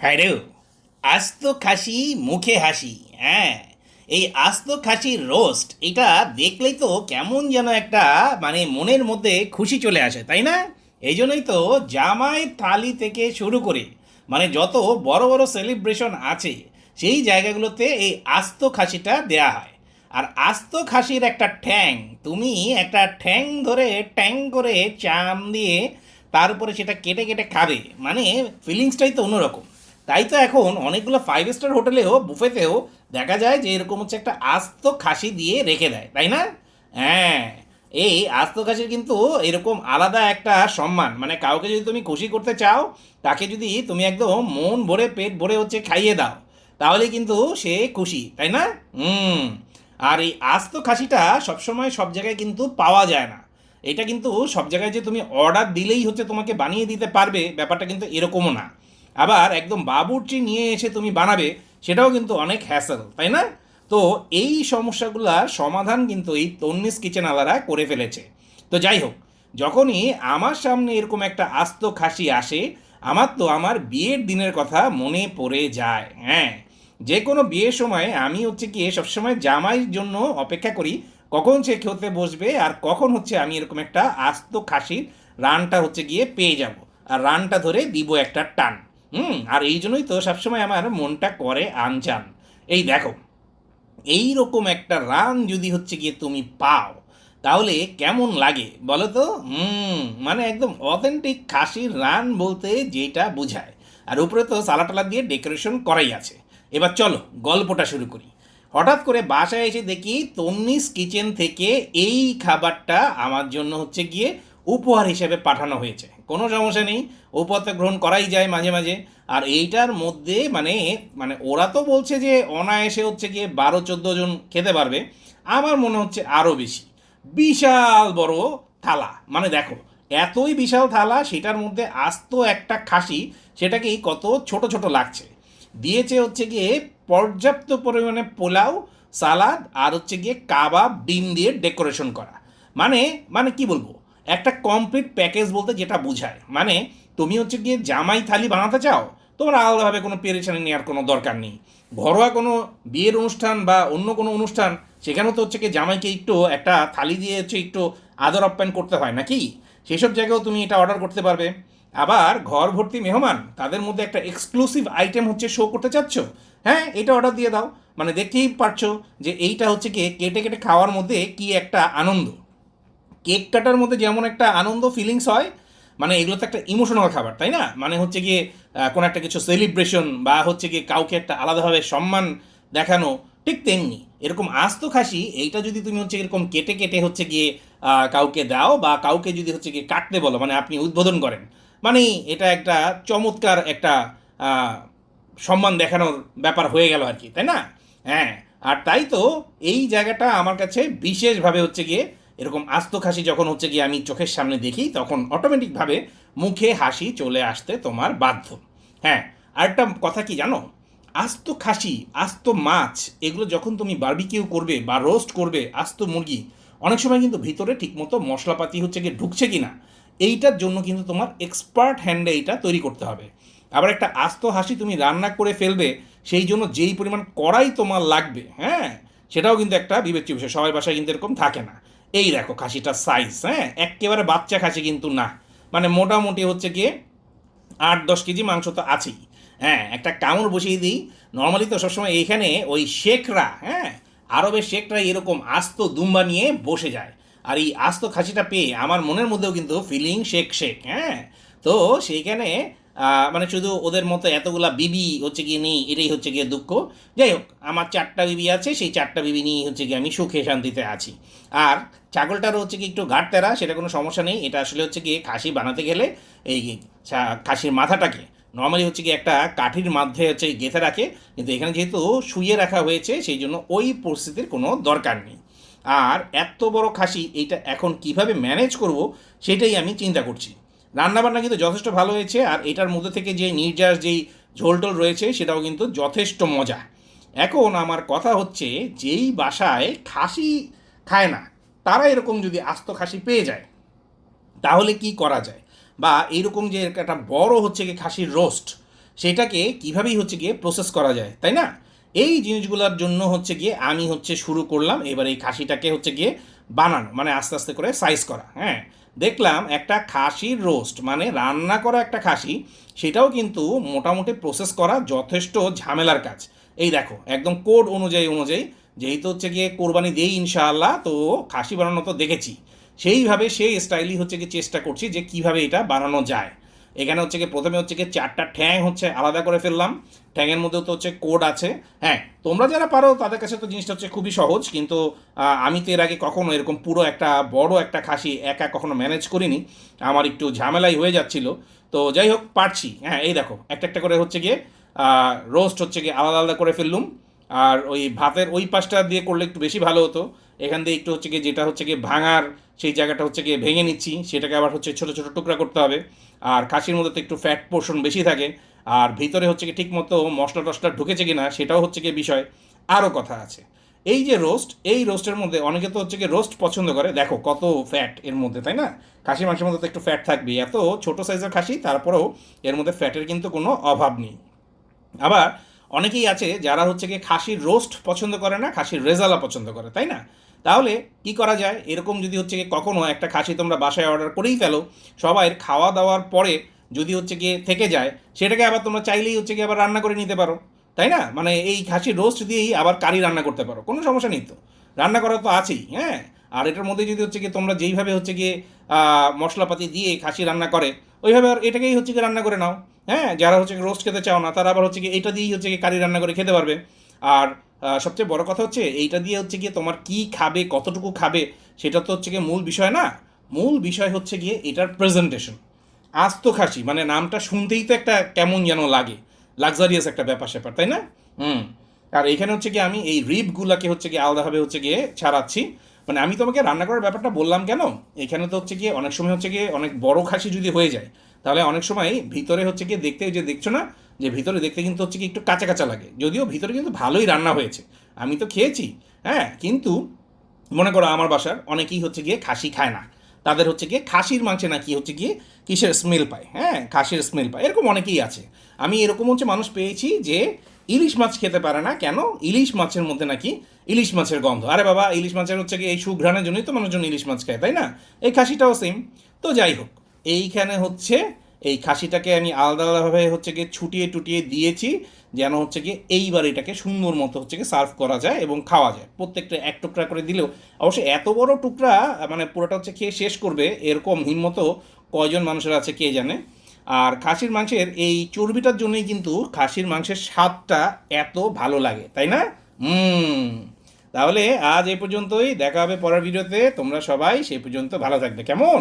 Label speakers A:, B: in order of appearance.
A: হ্যাঁ আস্ত খাসি মুখে হাসি হ্যাঁ। এই আস্ত খাসির রোস্ট এটা দেখলেই তো কেমন যেন একটা মানে মনের মধ্যে খুশি চলে আসে, তাই না? এই জন্যই তো জামাই থালি থেকে শুরু করে মানে যত বড় বড় সেলিব্রেশন আছে, সেই জায়গাগুলোতে এই আস্ত খাসিটা দেয়া হয়। আর আস্ত খাসির একটা ঠ্যাং, তুমি একটা ঠ্যাং ধরে ট্যাং করে চাম দিয়ে তার উপরে সেটা কেটে কেটে খাবে মানে ফিলিংসটাই তো অন্যরকম। তাই তো এখন অনেকগুলো ফাইভ স্টার হোটেলেও বুফেতেও দেখা যায় যে এরকম হচ্ছে একটা আস্ত খাসি দিয়ে রেখে দেয়, তাই না? হ্যাঁ এই আস্ত খাসির কিন্তু এরকম আলাদা একটা সম্মান। মানে কাউকে যদি তুমি খুশি করতে চাও, তাকে যদি তুমি একদম মন ভরে, পেট ভরে হচ্ছে খাইয়ে দাও, তাহলে কিন্তু সে খুশি, তাই না? হুম, আর এই আস্ত খাসিটা সবসময় সব জায়গায় কিন্তু পাওয়া যায় না। এটা কিন্তু সব জায়গায় যে তুমি অর্ডার দিলেই হচ্ছে তোমাকে বানিয়ে দিতে পারবে, ব্যাপারটা কিন্তু এরকমও না। আবার একদম বাবুর্চি নিয়ে এসে তুমি বানাবে, সেটাও কিন্তু অনেক হ্যাসেল তাই না? তো এই সমস্যাগুলোর সমাধান কিন্তু এই তন্নিস কিচেন আলারা করে ফেলেছে। তো যাই হোক, যখনই আমার সামনে এরকম একটা আস্ত খাসি আসে, আমার তো আমার বিয়ের দিনের কথা মনে পড়ে যায় হ্যাঁ। যে কোনো বিয়ের সময় আমি হচ্ছে গিয়ে সবসময় জামাইয়ের জন্য অপেক্ষা করি, কখন সে খেতে বসবে আর কখন হচ্ছে আমি এরকম একটা আস্ত খাসির রানটা হচ্ছে গিয়ে পেয়ে যাব, আর রানটা ধরে দিব একটা টান। হুম, আর এই জন্যই তো সবসময় আমার মনটা করে আনচান। এই দেখো এই রকম একটা রান যদি হচ্ছে গিয়ে তুমি পাও, তাহলে কেমন লাগে বলো তো? হুম মানে একদম অথেন্টিক খাসির রান বলতে যেটা বোঝায়। আর উপরে তো সালা টালা দিয়ে ডেকোরেশন করাই আছে। এবার চলো, গল্পটা শুরু করি। হঠাৎ করে বাসায় এসে দেখি তন্নিস কিচেন থেকে এই খাবারটা আমার জন্য হচ্ছে গিয়ে উপহার হিসেবে পাঠানো হয়েছে। কোনো সমস্যা নেই তো গ্রহণ করাই যায় মাঝে মাঝে। আর এইটার মধ্যে মানে মানে ওরা তো বলছে যে অনায়াসে হচ্ছে গিয়ে বারো, চোদ্দ জন খেতে পারবে। আমার মনে হচ্ছে আরও বেশি। বিশাল বড় থালা। মানে দেখো, এতই বিশাল থালা, সেটার মধ্যে আস্ত একটা খাসি, সেটাকেই কত ছোট ছোট লাগছে। দিয়েছে হচ্ছে গিয়ে পর্যাপ্ত পরিমাণে পোলাও, সালাদ আর হচ্ছে গিয়ে কাবাব, ডিম দিয়ে ডেকোরেশন করা। মানে মানে কি বলব? একটা কমপ্লিট প্যাকেজ বলতে যেটা বোঝায়। মানে তুমি হচ্ছে গিয়ে জামাই থালি বানাতে চাও, তোমার আলাদাভাবে কোনো পেরেশানি নেওয়ার কোনো দরকার নেই। ঘরোয়া কোনো বিয়ের অনুষ্ঠান বা অন্য কোনো অনুষ্ঠান সেখানেও তো হচ্ছে কি জামাইকে একটু একটা থালি দিয়ে হচ্ছে একটু আদর আপ্যায়ন করতে হয় নাকি? সেসব জায়গায়ও তুমি এটা অর্ডার করতে পারবে। আবার ঘর ভর্তি মেহমান, তাদের মধ্যে একটা এক্সক্লুসিভ আইটেম হচ্ছে শো করতে চাচ্ছ হ্যাঁ এটা অর্ডার দিয়ে দাও। মানে দেখতেই পারছ যে এইটা হচ্ছে কি কেটে কেটে খাওয়ার মধ্যে কি একটা আনন্দ। কেক কাটার মধ্যে যেমন একটা আনন্দ ফিলিংস হয় মানে এগুলো তো একটা ইমোশনাল খাবার, তাই না? মানে হচ্ছে গিয়ে কোনো একটা কিছু সেলিব্রেশন বা হচ্ছে গিয়ে কাউকে একটা আলাদাভাবে সম্মান দেখানো, ঠিক তেমনি। এরকম আস্ত খাসি, এইটা যদি তুমি হচ্ছে এরকম কেটে কেটে হচ্ছে গিয়ে কাউকে দাও বা কাউকে যদি হচ্ছে গিয়ে কাটতে বলো মানে আপনি উদ্বোধন করেন মানে এটা একটা চমৎকার একটা সম্মান দেখানোর ব্যাপার হয়ে গেল আর কি, তাই না? হ্যাঁ আর তাই তো এই জায়গাটা আমার কাছে বিশেষভাবে হচ্ছে গিয়ে এরকম আস্ত খাসি যখন হচ্ছে গিয়ে আমি চোখের সামনে দেখি, তখন অটোমেটিকভাবে মুখে হাসি চলে আসতে তোমার বাধ্য। হ্যাঁ আরেকটা কথা কি জানো? আস্ত খাসি, আস্ত মাছ, এগুলো যখন তুমি বারবিকিউ করবে বা রোস্ট করবে, আস্ত মুরগি, অনেক সময় কিন্তু ভিতরে ঠিকমতো মশলাপাতি হচ্ছে গিয়ে ঢুকছে কি না এইটার জন্য কিন্তু তোমার এক্সপার্ট হ্যান্ডে এইটা তৈরি করতে হবে। আবার একটা আস্ত হাসি তুমি রান্না করে ফেলবে, সেই জন্য যেই পরিমাণ কড়াই তোমার লাগবে হ্যাঁ সেটাও কিন্তু একটা বিবেচ্য বিষয় সবাই বাসায় কিন্তু এরকম থাকে না। এই দেখো খাসিটার সাইজ হ্যাঁ? একেবারে বাচ্চা খাসি কিন্তু না। মানে মোটামুটি হচ্ছে গিয়ে আট দশ কেজি মাংস তো আছেই। হ্যাঁ একটা কামড় বসিয়ে দিই। নর্মালি তো সবসময় এইখানে ওই শেখরা হ্যাঁ? আরবের শেখরা এরকম আস্ত দুম্বা নিয়ে বসে যায়। আর এই আস্ত খাসিটা পেয়ে আমার মনের মধ্যেও কিন্তু ফিলিং শেক শেক হ্যাঁ? তো সেইখানে মানে শুধু ওদের মতো এতগুলা বিবি হচ্ছে গিয়ে নেই, এটাই হচ্ছে গিয়ে দুঃখ। যাই হোক, আমার চারটা বিবি আছে, সেই চারটা বিবি নিয়েই হচ্ছে গিয়ে আমি সুখে শান্তিতে আছি। আর ছাগলটারও হচ্ছে কি একটু ঘাটতেরা সেটা কোনো সমস্যা নেই, এটা আসলে হচ্ছে গিয়ে খাসি বানাতে গেলে এই খাসির মাথাটাকে নর্মালি হচ্ছে কি একটা কাঠির মধ্যে হচ্ছে গেঁথে রাখে, কিন্তু এখানে যেহেতু শুয়ে রাখা হয়েছে, সেই জন্য ওই পরিস্থিতির কোনো দরকার নেই। আর এত বড় খাসি, এইটা এখন কীভাবে ম্যানেজ করব, সেটাই আমি চিন্তা করছি। রান্নাবান্না কিন্তু যথেষ্ট ভালো হয়েছে, আর এটার মধ্যে থেকে যে নির্যাস, যেই ঝোলটোল রয়েছে, সেটাও কিন্তু যথেষ্ট মজা। এখন আমার কথা হচ্ছে, যেই বাসায় খাসি খায় না, তারা এরকম যদি আস্ত খাসি পেয়ে যায়, তাহলে কি করা যায়? বা এইরকম যে একটা বড় হচ্ছে গিয়ে খাসির রোস্ট, সেটাকে কীভাবেই হচ্ছে গিয়ে প্রসেস করা যায়, তাই না? এই জিনিসগুলোর জন্য হচ্ছে গিয়ে আমি হচ্ছে শুরু করলাম, এবার এই খাসিটাকে হচ্ছে গিয়ে বানানো মানে আস্তে আস্তে করে সাইজ করা হ্যাঁ? দেখলাম একটা খাসির রোস্ট মানে রান্না করা একটা খাসি, সেটাও কিন্তু মোটামুটি প্রসেস করা যথেষ্ট ঝামেলার কাজ। এই দেখো, একদম কোড অনুযায়ী অনুযায়ী, যেহেতু হচ্ছে গিয়ে কোরবানি দেই ইনশাআল্লাহ, তো খাসি বানানো তো দেখেছি। সেইভাবে সেই স্টাইলই হচ্ছে গিয়ে চেষ্টা করছি যে কীভাবে এটা বানানো যায়। এখানে হচ্ছে গিয়ে প্রথমে হচ্ছে গিয়ে চারটা ঠ্যাং হচ্ছে আলাদা করে ফেললাম। ঠ্যাঙের মধ্যেও তো হচ্ছে কোড আছে। হ্যাঁ তোমরা যারা পারো তাদের কাছে তো জিনিসটা হচ্ছে খুবই সহজ, কিন্তু আমি তো এর আগে কখনো এরকম পুরো একটা বড় একটা খাসি একা কখনো ম্যানেজ করিনি। আমার একটু ঝামেলাই হয়ে যাচ্ছিল। তো যাই হোক, পারছি। হ্যাঁ এই দেখো, একটা একটা করে হচ্ছে গিয়ে রোস্ট হচ্ছে গিয়ে আলাদা আলাদা করে ফেললুম। আর ওই ভাতের ওই পাশটা দিয়ে করলে একটু বেশি ভালো হতো। এখান দিয়ে একটু হচ্ছে কি যেটা হচ্ছে গিয়ে ভাঙার সেই জায়গাটা হচ্ছে গিয়ে ভেঙে নিচ্ছি, সেটাকে আবার হচ্ছে ছোটো ছোটো টুকরা করতে হবে। আর খাসির মধ্যে তো একটু ফ্যাট পোর্শন বেশি থাকে। আর ভিতরে হচ্ছে কি ঠিক মতো মশলা টশলা ঢুকেছে কি না সেটাও হচ্ছে কি বিষয়। আরও কথা আছে। এই যে রোস্ট এই রোস্টের মধ্যে অনেকে তো হচ্ছে গিয়ে রোস্ট পছন্দ করে। দেখো কত ফ্যাট এর মধ্যে, তাই না? খাসি মাংসের মধ্যে তো একটু ফ্যাট থাকবে এত ছোট সাইজের খাসি, তারপরেও এর মধ্যে ফ্যাটের কিন্তু কোনো অভাব নেই। আবার অনেকেই আছে যারা হচ্ছে কি খাসির রোস্ট পছন্দ করে না, খাসির রেজালা পছন্দ করে, তাই না? তাহলে কি করা যায়? এরকম যদি হচ্ছে গিয়ে কখনো একটা খাসি তোমরা বাসায় অর্ডার করেই ফেলো সবাই খাওয়া দাওয়ার পরে যদি হচ্ছে গিয়ে থেকে যায়, সেটাকে আবার তোমরা চাইলেই হচ্ছে গিয়ে আবার রান্না করে নিতে পারো। তাই না? মানে এই খাসির রোস্ট দিয়েই আবার কারি রান্না করতে পারো। কোনো সমস্যা নেই তো। রান্না করা তো আছেই হ্যাঁ? আর এটার মধ্যে যদি হচ্ছে গিয়ে তোমরা যেইভাবে হচ্ছে গিয়ে মশলাপাতি দিয়ে খাসি রান্না করে, ওইভাবে আর এটাকেই হচ্ছে গিয়ে রান্না করে নাও। হ্যাঁ? যারা হচ্ছে রোস্ট খেতে চাও না, তারা আবার হচ্ছে গিয়ে এটা দিয়েই হচ্ছে গিয়ে কারি রান্না করে খেতে পারবে। আর সবচেয়ে বড় কথা হচ্ছে এইটা দিয়ে হচ্ছে গিয়ে তোমার কি খাবে, কতটুকু খাবে, সেটা তো হচ্ছে গিয়ে মূল বিষয় না। মূল বিষয় হচ্ছে গিয়ে এটার প্রেজেন্টেশন আস্ত খাসি মানে নামটা শুনতেই তো একটা কেমন যেন লাগে। লাক্সারিয়াস একটা ব্যাপার স্যাপার, তাই না? হুম। আর এখানে হচ্ছে গিয়ে আমি এই রিবগুলাকে হচ্ছে গিয়ে আলাদাভাবে হচ্ছে গিয়ে ছাড়াচ্ছি। মানে আমি তোমাকে রান্না করার ব্যাপারটা বললাম কেন? এখানে তো হচ্ছে গিয়ে অনেক সময় হচ্ছে গিয়ে অনেক বড় খাসি যদি হয়ে যায়, তাহলে অনেক সময় ভিতরে হচ্ছে গিয়ে দেখতে যে দেখছ না যে ভিতরে দেখতে কিন্তু হচ্ছে কি একটু কাঁচা কাঁচা লাগে। যদিও ভিতরে কিন্তু ভালোই রান্না হয়েছে। আমি তো খেয়েছি হ্যাঁ কিন্তু মনে করো আমার বাসার অনেকেই হচ্ছে গিয়ে খাসি খায় না। তাদের হচ্ছে গিয়ে খাসির মাংসে নাকি হচ্ছে গিয়ে কিসের স্মেল পায় হ্যাঁ খাসির স্মেল পায়। এরকম অনেকেই আছে। আমি এরকম হচ্ছে মানুষ পেয়েছি যে ইলিশ মাছ খেতে পারে না, কেন? ইলিশ মাছের মধ্যে নাকি ইলিশ মাছের গন্ধ। আরে বাবা, ইলিশ মাছের হচ্ছে গিয়ে এই সুঘ্রাণের জন্যই তো মানুষজন ইলিশ মাছ খায়, তাই না? এই খাসিটাও সেম তো যাই হোক, এইখানে হচ্ছে এই খাসিটাকে আমি আলাদা আলাদাভাবে হচ্ছে গিয়ে ছুটিয়ে টুটিয়ে দিয়েছি যেন হচ্ছে গিয়ে এইবার এটাকে সুন্দর মতো হচ্ছে গিয়ে সার্ভ করা যায় এবং খাওয়া যায়। প্রত্যেকটা এক টুকরা করে দিলেও অবশ্যই এত বড় টুকরা মানে পুরোটা হচ্ছে খেয়ে শেষ করবে এরকম হিম্মত কয়জন মানুষের আছে কে জানে। আর খাসির মাংসের এই চর্বিটার জন্যই কিন্তু খাসির মাংসের স্বাদটা এত ভালো লাগে, তাই না? হুম। তাহলে আজ এই পর্যন্তই, দেখা হবে পরের ভিডিওতে। তোমরা সবাই সেই পর্যন্ত ভালো থাকবে। কেমন?